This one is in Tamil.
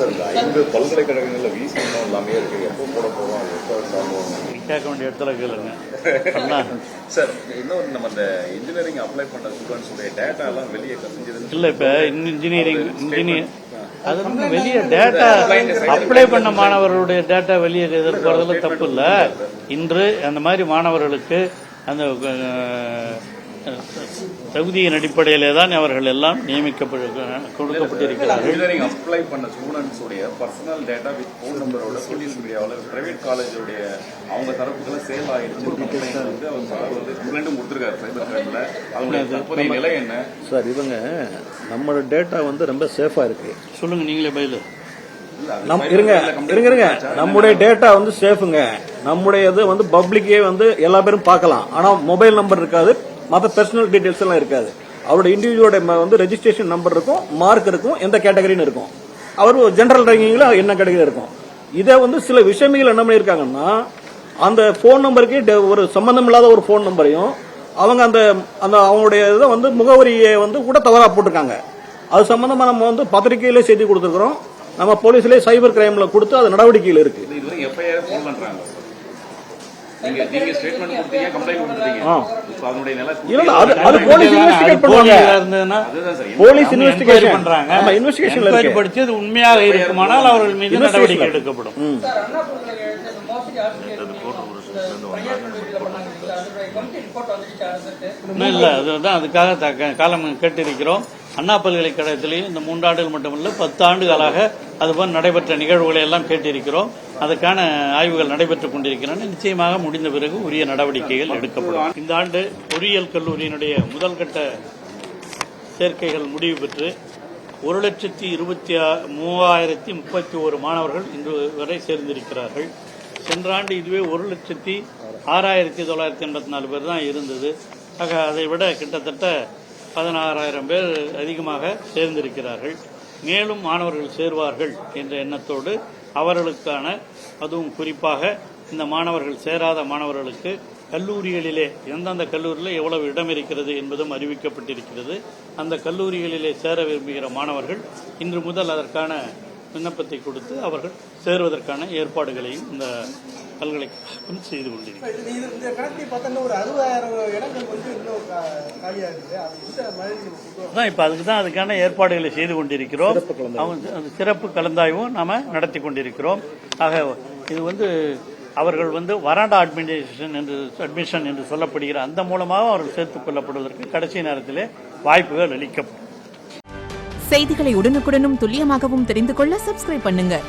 சார் இந்த ஐந்து பல்கலைக்கழகங்கள்ல வீசி இன்னும் எல்லாமே இருக்கு. எப்போ போட போறோம் அது எப்போ கேட்க வேண்டிய இடத்துல கேளுங்க சார் இன்னொரு நம்ம இந்த இன்ஜினியரிங் அப்ளை பண்ண ஸ்டூடெண்ட்ஸ் உடைய டேட்டா எல்லாம் வெளியே கசிஞ்சதுன்னு இல்ல இப்ப இன்ஜினியரிங் இன்ஜினியர் அது வந்து வெளியே டேட்டா அப்ளை பண்ண மாணவர்களுடைய டேட்டா வெளியே எதிர்பார்க்கறதுல தப்பு இல்ல. இன்று அந்த மாதிரி மாணவர்களுக்கு அந்த தகுதியின் அடிப்படையிலே தான் அவர்கள் எல்லாம் நியமிக்கப்பட்டு கொடுக்கப்பட்டிருக்கிறார்கள். அப்ளை பண்ண ஸ்டூடெண்ட்ஸ் உடைய பர்சனல் டேட்டா வித் ஃபோன் நம்பரோட சோசியல் மீடியாவில் பிரைவேட் காலேஜோடைய அவங்க தரப்புகளை சேல் ஆயிடுச்சு complaint வந்து அவங்க வந்து கம்ப்ளைண்ட்டும் கொடுத்துருக்காரு சைபர் கிரைம்ல அவங்களுடைய தற்போதைய நிலை என்ன? சார் இவங்க நம்மளோட டேட்டா வந்து ரொம்ப சேஃபா இருக்கு. சொல்லுங்க நீங்களே அது நம் இருங்க இருங்க இருங்க? நம்முடைய டேட்டா வந்து சேஃபுங்க நம்முடைய இது வந்து பப்ளிக்கே வந்து எல்லா பேரும் பார்க்கலாம். ஆனா மொபைல் நம்பர் இருக்காது. மற்ற பர்சனல் டீடைல்ஸ் எல்லாம் இருக்காது. அவருடைய இண்டிவிஜுவலோட வந்து ரெஜிஸ்ட்ரேஷன் நம்பர் இருக்கும் மார்க் இருக்கும் எந்த கேட்டகரின்னு இருக்கும். அவர் ஜென்ரல் ரேங்கிங்ல என்ன கேட்டகரி இருக்கும். இதை வந்து சில விஷயங்கள் என்ன பண்ணியிருக்காங்கன்னா அந்த ஃபோன் நம்பருக்கு டெ- ஒரு சம்பந்தம் இல்லாத ஒரு ஃபோன் நம்பரையும் அவங்க அந்த அந்த அவங்களுடைய இதை வந்து முகவரியை வந்து கூட தவறாக போட்டிருக்காங்க. அது சம்பந்தமாக நம்ம வந்து பத்திரிகையிலே செய்தி கொடுத்துருக்குறோம். நம்ம போலீஸ்லேயே சைபர் கிரைமில் கொடுத்து அது நடவடிக்கையில் இருக்குது இது இதுவரை எஃப்ஐஆர் ஃபோன் பண்றாங்க நீங்க நீங்க ஸ்டேட்மெண்ட் கொடுத்தீங்க கம்ப்ளைண்ட் கொடுத்தீங்க. ஆ. இப்போ அதனுடைய நிலை இல்ல இல்ல, அது அது போலீஸ் இன்வெஸ்டிகேட் பண்ணுவாங்க போலியா இருந்ததுன்னா அதுதான் சார் போலீஸ் அவங்க enquiry இன்வெஸ்டிகேஷன் பண்றாங்க. ஆமா இன்வெஸ்டிகேஷன்ல Enquiry இருக்கு. படிச்சு அது உண்மையாக இருக்குமானால் அவர்கள் மீது. நடவடிக்கை எடுக்கப்படும். சார் அண்ணா இந்த மோசடி இல்ல அதுதான் அதுக்காக காலம் கேட்டிருக்கிறோம். அண்ணா பல்கலைக்கழகத்திலேயும் இந்த மூன்றாண்டுகள் மட்டுமல்ல பத்து ஆண்டுகளாக அதுபோல் நடைபெற்ற நிகழ்வுகளை எல்லாம் கேட்டிருக்கிறோம். அதற்கான ஆய்வுகள் நடைபெற்றுக் கொண்டிருக்கின்றன. நிச்சயமாக முடிந்த பிறகு உரிய நடவடிக்கைகள் எடுக்கப்படும். இந்த ஆண்டு பொறியியல் கல்லூரியினுடைய முதல் கட்ட சேர்க்கைகள் முடிவு பெற்று ஒரு லட்சத்தி இருபத்தி ஆ- மூவாயிரத்தி முப்பத்தி ஒரு மாணவர்கள் இன்று வரை சேர்ந்திருக்கிறார்கள். சென்ற ஆண்டு இதுவே ஒரு லட்சத்தி ஆறாயிரத்தி தொள்ளாயிரத்தி எண்பத்தி நாலு பேர் தான் இருந்தது. ஆக அதை விட கிட்டத்தட்ட பதினாறாயிரம் பேர் அதிகமாக சேர்ந்திருக்கிறார்கள். மேலும் மாணவர்கள் சேர்வார்கள் என்ற எண்ணத்தோடு அவர்களுக்கான அதுவும் குறிப்பாக இந்த மாணவர்கள் சேராத மாணவர்களுக்கு கல்லூரிகளிலே எந்தெந்த கல்லூரியில் எவ்வளவு இடம் இருக்கிறது என்பதும் அறிவிக்கப்பட்டிருக்கிறது. அந்த கல்லூரிகளிலே சேர விரும்புகிற மாணவர்கள் இன்று முதல் அதற்கான விண்ணப்பத்தை கொடுத்து அவர்கள் சேருவதற்கான ஏற்பாடுகளையும் இந்த பல்கலைக்கழகம் செய்து கொண்டிருக்கிறது. இது இது- இந்த கணக்கு பார்த்தோன்னா ஒரு அறுபதாயிரம் இடங்கள் வந்து இன்னும் கா- காலியா இருக்குது அது இந்த மாதிரி கொண்டு அதான் இப்ப அதுக்கு தான் அதுக்கான ஏற்பாடுகளை செய்து கொண்டிருக்கிறோம். அவங்க அந்த சிறப்பு கலந்தாய்வும் நாம நடத்தி கொண்டிருக்கிறோம். ஆக இது வந்து அவர்கள் வந்து வராண்டா அட்மினிஸ்ட்ரேஷன் என்று அட்மிஷன் என்று சொல்லப்படுகிற அந்த மூலமாக அவர்கள் சேர்த்துக் கொள்ளப்படுவதற்கு கடைசி நேரத்திலே வாய்ப்புகள் அளிக்கப்படும். செய்திகளை உடனுக்குடனும் துல்லியமாகவும் தெரிந்து கொள்ள சப்ஸ்கிரைப் பண்ணுங்க.